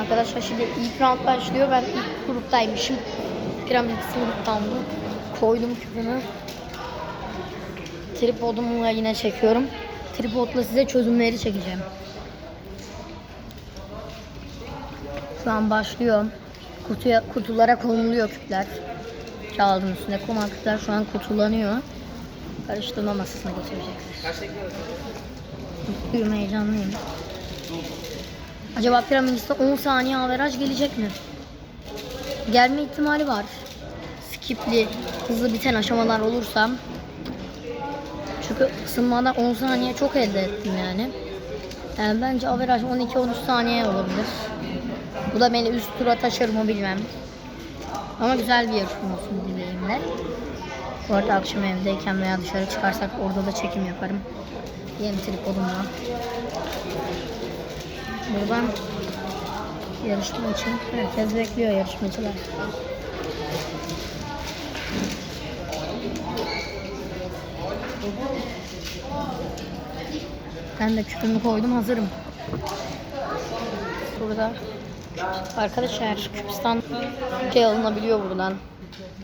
Arkadaşlar şimdi ilk round başlıyor. Ben ilk gruptaymışım. Piramit gruptan bu. Koydum küpümü. Tripodumla yine çekiyorum. Tripodla size çözümleri çekeceğim. Şu an başlıyor. Kutuya, kutulara konuluyor küpler. Kağıdın üstüne konan küpler şu an kutulanıyor. Karıştırma masasına geçirecekler. Mutluyum, heyecanlıyım. Acaba Piramidis'te 10 saniye averaj gelecek mi? Gelme ihtimali var. Skipli, hızlı biten aşamalar olursa. Çünkü ısınmada 10 saniye çok elde ettim yani. Yani bence averaj 12-13 saniye olabilir. Bu da beni üst tura taşır mı bilmem. Ama güzel bir yarışma olsun dileğimle. Bu arada akşam evdeyken veya dışarı çıkarsak orada da çekim yaparım. Yeni tripodumla. Buradan yarışma için herkes bekliyor yarışmacılar. Ben de küpümü koydum hazırım. Burada arkadaşlar küpistan şey alınabiliyor buradan.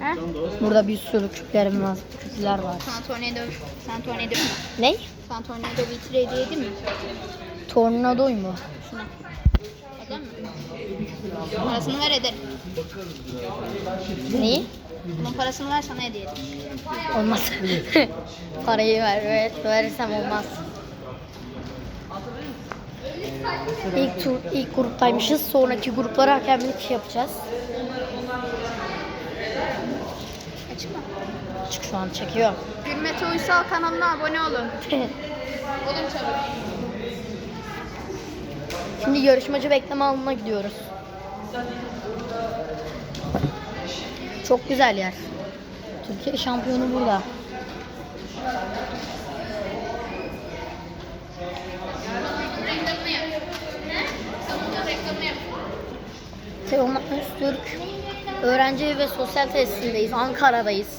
Ha? Burada bir sürü küplerim var, küpler var. San Tornado, San Tornado, Ne? San Tornado hediye mi? Tornadoy mu? Şuna. Adam mı? Parasını ver ederim. Neyi? Bunun parasını ver sana hediye edeyim. Olmaz. Parayı ver, evet verirsem olmaz. İlk tur, ilk gruptaymışız. Sonraki gruplara hakemlik yapacağız. Açık mı? Çık şu an çekiyor. Gülmete Uysal kanalına abone olun. Olun çabuk. Şimdi yarışmacı bekleme alanına gidiyoruz. Çok güzel yer. Türkiye şampiyonu burada. Teoman Öztürk öğrenci ve sosyal tesisindeyiz. Ankara'dayız.